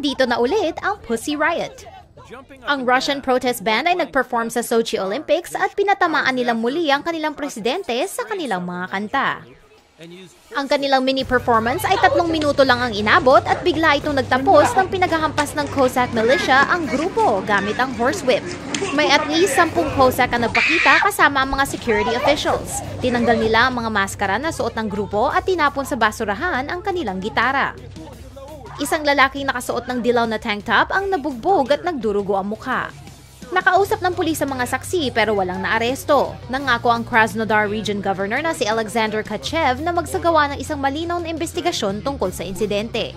nandito na ulit ang Pussy Riot. Ang Russian protest band ay nag-perform sa Sochi Olympics at pinatamaan nilang muli ang kanilang presidente sa kanilang mga kanta. Ang kanilang mini performance ay tatlong minuto lang ang inabot at bigla itong nagtapos nang pinaghahampas ng Cossack militia ang grupo gamit ang horsewhip. May at least sampung Cossack ang nagpakita kasama ang mga security officials. Tinanggal nila ang mga maskara na suot ng grupo at tinapon sa basurahan ang kanilang gitara. Isang lalaking nakasuot ng dilaw na tank top ang nabugbog at nagdurugo ang mukha. Nakausap ng pulis sa mga saksi pero walang naaresto. Nangako ang Krasnodar Region Governor na si Alexander Kachev na magsagawa ng isang malinaw na investigasyon tungkol sa insidente.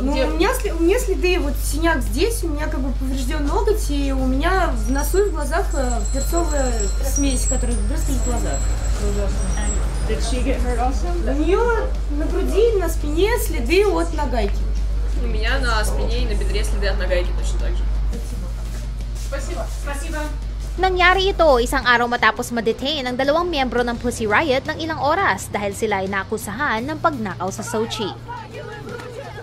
Ну, у меня, сли- у меня следы, вот синяк здесь, у меня как бы поврежден ноготь, и у меня в носу и в глазах э, перцовая смесь, которая брызгает в глаза. Did she get hurt also? У нее на груди, на спине следы от нагайки. У меня на спине и на бедре следы от нагайки точно так же. Nangyari ito isang araw matapos ma-detain ang dalawang miyembro ng Pussy Riot ng ilang oras dahil sila ay nakusahan ng pagnakaw sa Sochi.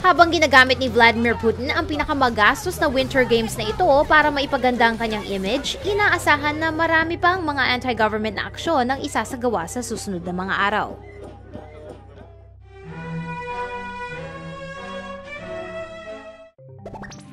Habang ginagamit ni Vladimir Putin ang pinakamagastos na Winter Games na ito para maipaganda ang kanyang image, inaasahan na marami pang mga anti-government na aksyon ang isasagawa sa susunod na mga araw. you.